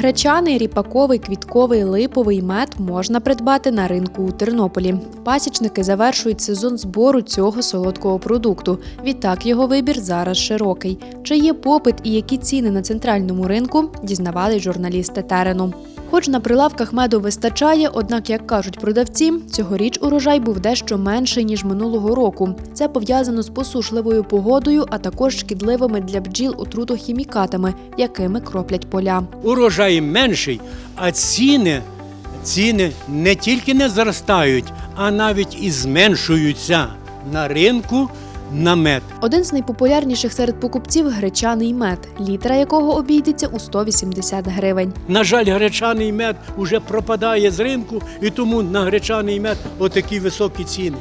Гречаний, ріпаковий, квітковий, липовий мед можна придбати на ринку у Тернополі. Пасічники завершують сезон збору цього солодкого продукту. Відтак його вибір зараз широкий. Чи є попит і які ціни на центральному ринку, дізнавались журналісти терену. Хоч на прилавках меду вистачає, однак, як кажуть продавці, цьогоріч урожай був дещо менший ніж минулого року. Це пов'язано з посушливою погодою, а також шкідливими для бджіл отрутохімікатами, якими кроплять поля. урожай менший, а ціни, ціни не тільки не зростають, а навіть і зменшуються на ринку на мед. Один з найпопулярніших серед покупців гречаний мед, літра якого обійдеться у 180 гривень. На жаль, гречаний мед уже пропадає з ринку, і тому на гречаний мед отакі високі ціни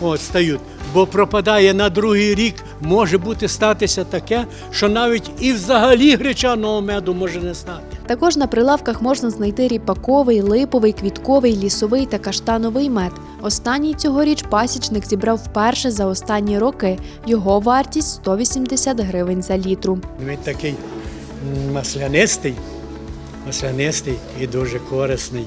от, стають. Бо пропадає на другий рік, може бути статися таке, що навіть і взагалі гречаного меду може не стати. Також на прилавках можна знайти ріпаковий, липовий, квітковий, лісовий та каштановий мед. Останній цьогоріч пасічник зібрав вперше за останні роки. Його вартість 180 гривень за літру. Він такий маслянистий, маслянистий і дуже корисний.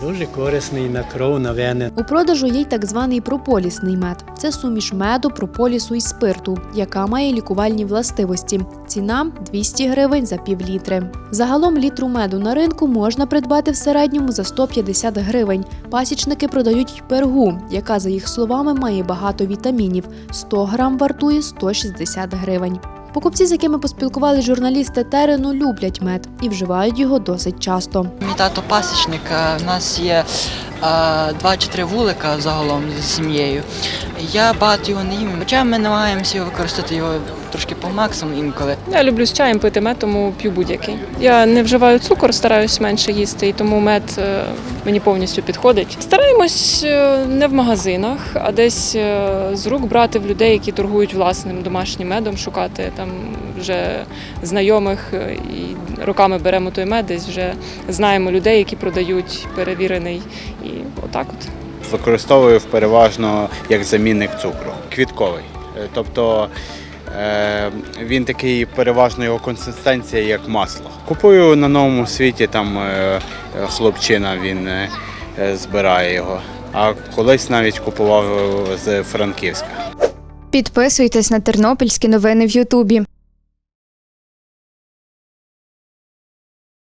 Дуже корисний на кров, на вени. У продажу є й так званий прополісний мед. Це суміш меду, прополісу і спирту, яка має лікувальні властивості. Ціна 200 гривень за півлітри. Загалом літру меду на ринку можна придбати в середньому за 150 гривень. Пасічники продають пергу, яка, за їх словами, має багато вітамінів. 100 грам вартує 160 гривень. Покупці, з якими поспілкували журналісти терену, люблять мед і вживають його досить часто. Мій тато пасічник, е, в нас є е, два чи три вулика загалом з сім'єю. Я багато його не їм. Хоча ми намагаємося використати його трошки по максимуму інколи. Я люблю з чаєм пити мед, тому п'ю будь-який. Я не вживаю цукор, стараюсь менше їсти, і тому мед е, мені повністю підходить. Стараємось е, не в магазинах, а десь е, з рук брати в людей, які торгують власним домашнім медом, шукати там вже знайомих і роками беремо той мед, десь вже знаємо людей, які продають перевірений. І отак от. Використовую переважно як замінник цукру. Квітковий. Тобто він такий переважно його консистенція як масло. Купую на новому світі, там е, е, хлопчина він е, е, збирає його. А колись навіть купував з Франківська. Підписуйтесь на тернопільські новини в Ютубі.